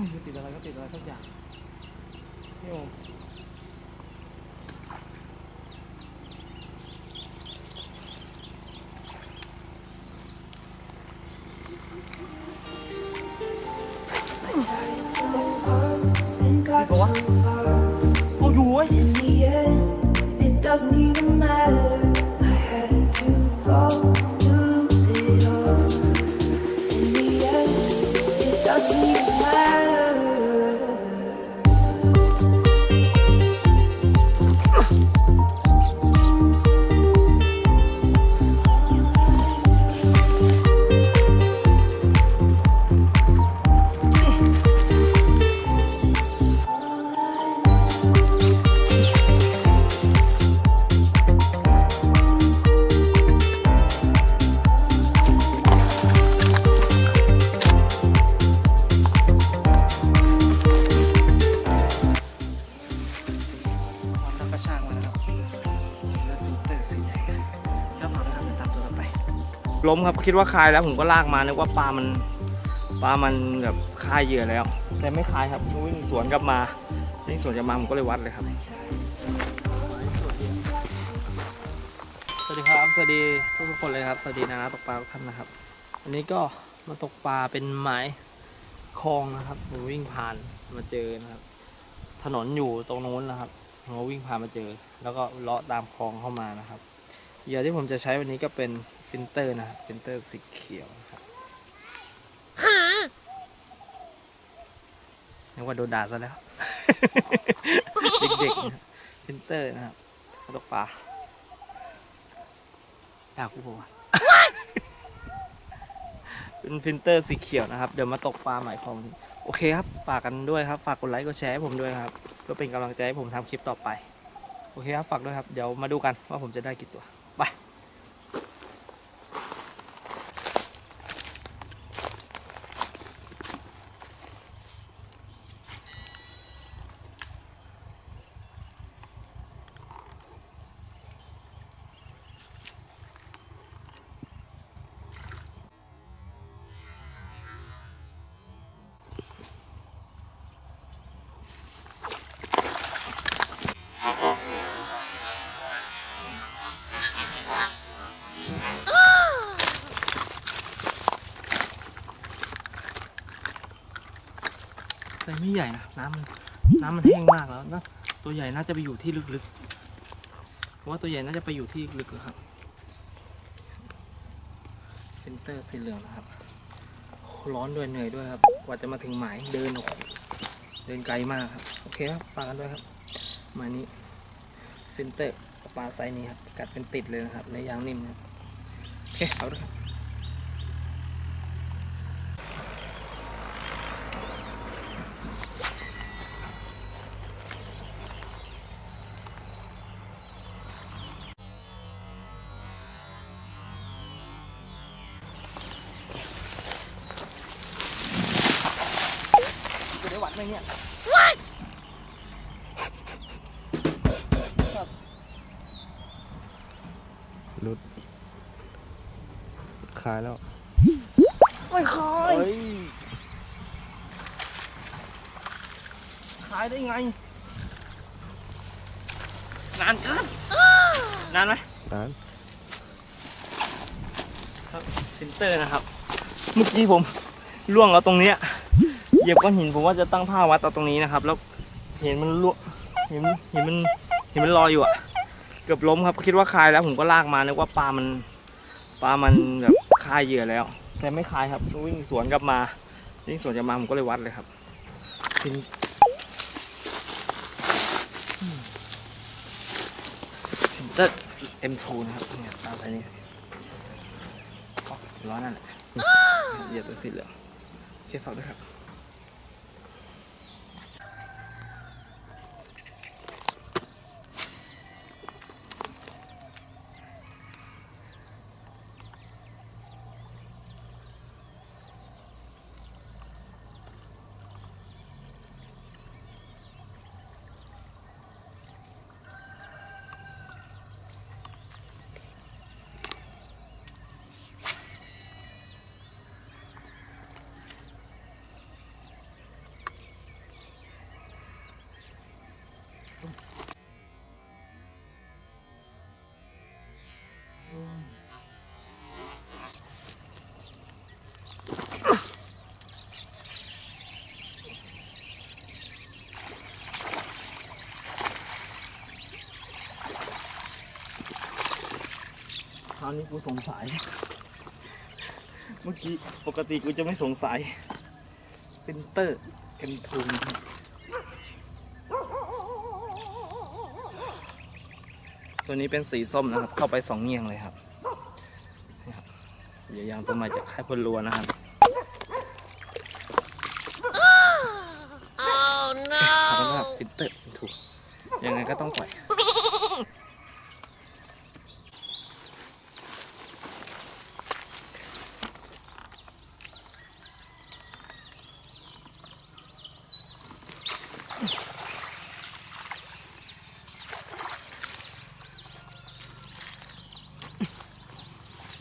ฮ้ยมันติดอะไรก็ติดอะไรสักอย่างนี่โอม and got so far. เอาอยู่เว้ย ล้มครับคิดว่าคลายแล้วผมก็ลากมานึกว่าปลามันปลามันแบบคลายเหยื่อแล้ว แต่ไม่คลายครับวิ่งสวนกลับมาวิ่งสวนกลับมาผมก็เลยวัดเลยครับ สวัสดีครับสวัสดีทุกทุกคนเลยครับสวัสดีนานาตกปลาทุกท่านนะครับ อันนี้ก็มาตกปลาเป็นหมายคลองนะครับผมวิ่งผ่านมาเจอนะครับ ถนนอยู่ตรงนู้นนะครับผมก็วิ่งผ่านมาเจอ แล้วก็เลาะตามคลองเข้ามานะครับเหยื่อที่ผมจะใช้วันนี้ก็เป็น ฟินเตอร์นะฟินเตอร์สีเขียวนะครับนึกว่าโดนด่าซะแล้ว เด็กๆฟินเตอร์นะครับตกปลาด่ากูบอกว่าเป็นฟินเตอร์สีเขียวนะครับ เดี๋ยวมาตกปลาใหม่ของวันนี้โอเคครับ ฝากกันด้วยครับ ฝากกดไลค์ กดแชร์ให้ผมด้วยครับ เพื่อเป็นกำลังใจให้ผมทำคลิปต่อไป โอเคครับ ฝากด้วยครับ เดี๋ยวมาดูกันว่าผมจะได้กี่ตัว ไป ไซส์ไม่ใหญ่นะน้ำมันน้ำมันแห้งมากแล้วนะตัวใหญ่น่าจะไปอยู่ที่ลึกๆเพราะว่าตัวใหญ่น่าจะไปอยู่ที่ลึกๆครับเซนเตอร์สีเหลืองนะครับ ร้อนด้วยเหนื่อยด้วยครับ กว่าจะมาถึงหมายเดินเดินไกลมากครับ โอเคครับฝากกันด้วยครับ มานี้เซนเตอร์ปลาไซนี้ครับ กัดเป็นติดเลยนะครับในยางนิ่มนะโอเคเอาด้วย มเนี่ยรุดขายแล้ว ไม่คายเฮ้ยขายได้ไง นานเกินนานไหมร้านครับฟิลเตอร์นะครับ เมื่อกี้ผมล่วงเอาตรงเนี้ย เหยียบก้อนหินผมว่าจะตั้งท่าวัดเอาตรงนี้นะครับ แล้วเห็นมันล่วเห็นเห็นมันเห็นมันลอยอยู่อะเกือบล้มครับคิดว่าคลายแล้วผมก็ลากมานึกว่าปลามันปลามันแบบคลายเหยื่อแล้ว แต่ไม่คลายครับวิ่งสวนกลับมาวิ่งสวนกลับมาผมก็เลยวัดเลยครับฟินฟินเตอร์ M2 นะครับเนี่ยตามไปนี่ร้อนนั่นแหละเหยียบตัวสีเหลืองโอเคฝากด้วยครับาวนี้กูสงสัย เมื่อกี้ปกติกูจะไม่สงสัยฟินเตอร์เอ็นทูนะครับตัวนี้เป็นสีส้มนะครับ เข้าไปสองเงียงเลยครับนี่ครับเดี๋ยวยางตัวใหม่จากค่ายพลลัวนะครับเอาเป็นว่าฟินเตอร์ถูกยังไงก็ต้องปล่อย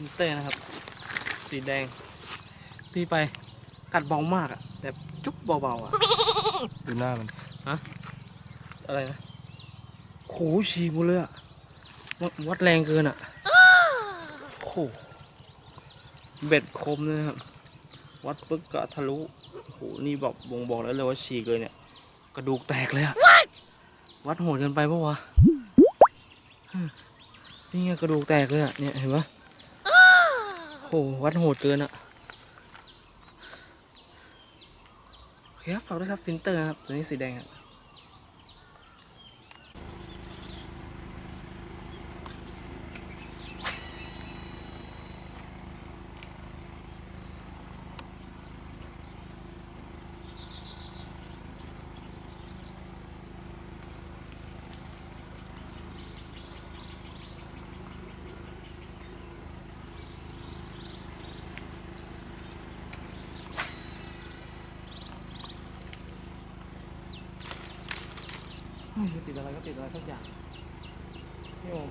ฟิน เตอร์นะครับ สีแดง ตีไปกัดเบามากอะแต่จุ๊บเบาๆอะดูหน้ามันอะไรนะโหฉีกหมดเลยอะวัดวัดแรงเกินอะโหเบ็ดคมเลยนะครับ วัดปึ๊กก็ทะลุโหนี่บอกบ่งบอกแล้วเลยว่าฉีกเลยเนี่ย กระดูกแตกเลยอะวัดโหดเกินไปปะวะนี่ไงกระดูกแตกเลยอะเนี่ยเห็นปะ โหวัดโหดเกินอะโอเคครับฝากด้วยครับฟินเตอร์นะครับตัวนี้สีแดงครับ ติดอะไรก็ติดอะไรสักอย่างนี่ผม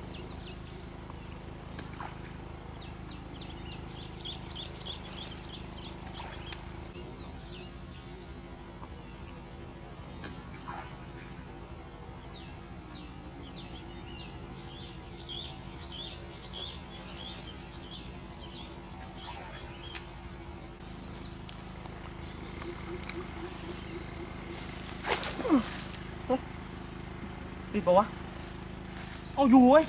ติดปะวะ เอาอยู่เว้ย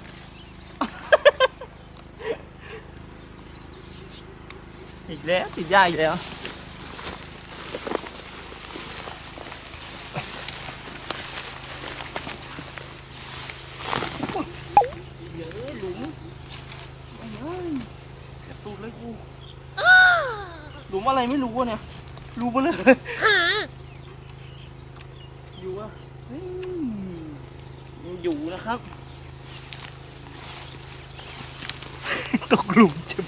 อีกแล้วติดยากอีกแล้วเยอะหลุมโอ้ยเก็บตูดเลยกู หลุมอะไรไม่รู้วะเนี่ย รู้ปะเลยอยู่อะเฮ้ยยัง อยู่นะครับ ตกหลุมเจ็บ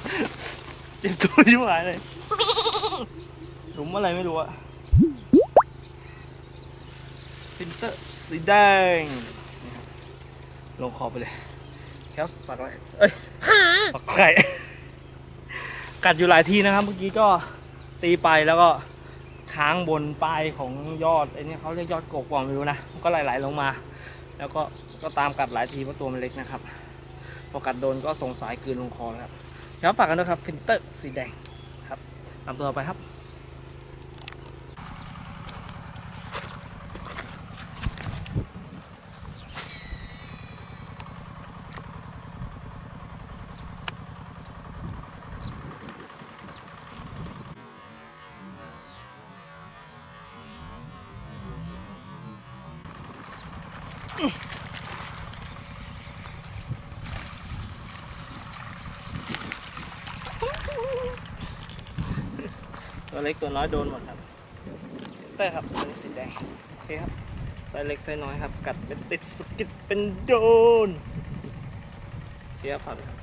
เจ็บตัวชิบหายเลย หลุมอะไรไม่รู้อะฟินเตอร์สีแดงนี่ครับลงคอไปเลย ครับฝากไว้เอ้ยฝากไข่กัดอยู่หลายทีนะครับ เมื่อกี้ก็ตีไปแล้วก็ค้างบนปลายของยอดไอ้นี่เขาเรียกยอดกกว่าไม่รู้นะ ก็ไหลๆลงมา แล้วก็ก็ตามกัดหลายทีเพราะตัวมันเล็กนะครับ พอกัดโดนก็ส่งสายคืนลงคอแล้วครับ ครับฝากกันด้วยครับฟินเตอร์สีแดงครับตามตัวไปครับ ตัวเล็กตัวน้อยโดนหมดครับเต้ครับตัวนี้สีแดงโอเคครับไซส์เล็กไซส์น้อยครับ กัดเป็นติดสะกิดเป็นโดนโอเคครับฝากด้วยครับ